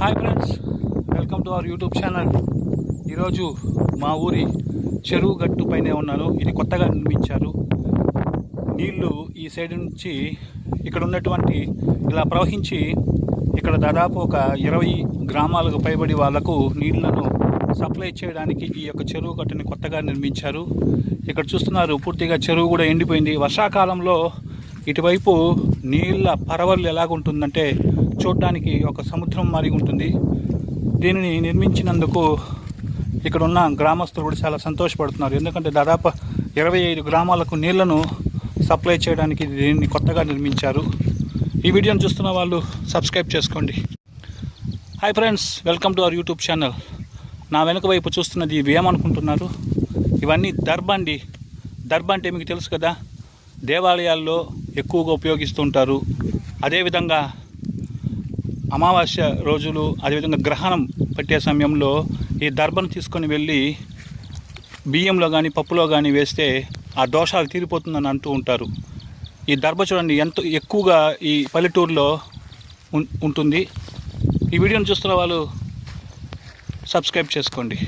Hi friends welcome to our YouTube channel ఈరోజు మా ఊరి చెరువు గట్టు పైనే ఉన్నాను. ఇది కొత్తగా నిర్మించారు. నీళ్ళు ఈ సైడ్ నుంచి ఇక్కడ ఉన్నటువంటి ఇలా ప్రవహించి ఇక్కడ దాదాపు ఒక ఇరవై గ్రామాలకు పైబడి వాళ్ళకు నీళ్ళను సప్లై చేయడానికి ఈ యొక్క చెరువు గట్టుని కొత్తగా నిర్మించారు. ఇక్కడ చూస్తున్నారు పూర్తిగా చెరువు కూడా ఎండిపోయింది. వర్షాకాలంలో ఇటువైపు నీళ్ళ పరవలు ఎలాగుంటుందంటే చూడడానికి ఒక సముద్రం మారి ఉంటుంది. దీనిని నిర్మించినందుకు ఇక్కడ ఉన్న గ్రామస్తులు కూడా చాలా సంతోషపడుతున్నారు. ఎందుకంటే దాదాపు ఇరవై ఐదు గ్రామాలకు నీళ్ళను సప్లై చేయడానికి దీన్ని కొత్తగా నిర్మించారు. ఈ వీడియోను చూస్తున్న వాళ్ళు సబ్స్క్రైబ్ చేసుకోండి. Hi friends welcome to our YouTube channel నా వెనుక వైపు చూస్తున్నది ఇవి ఏమనుకుంటున్నారు ఇవన్నీ దర్బండి. దర్బ అంటే మీకు తెలుసు కదా దేవాలయాల్లో ఎక్కువగా ఉపయోగిస్తుంటారు. అదేవిధంగా అమావాస్య రోజులు అదేవిధంగా గ్రహణం పట్టే సమయంలో ఈ దర్భను తీసుకొని వెళ్ళి బియ్యంలో కానీ పప్పులో కానీ వేస్తే ఆ దోషాలు తీరిపోతుందని అంటూ ఉంటారు. ఈ దర్భ చూడండి ఎంత ఎక్కువగా ఈ పల్లెటూరులో ఉం- ఉంటుంది. ఈ వీడియోని చూస్తున్న వాళ్ళు సబ్స్క్రైబ్ చేసుకోండి.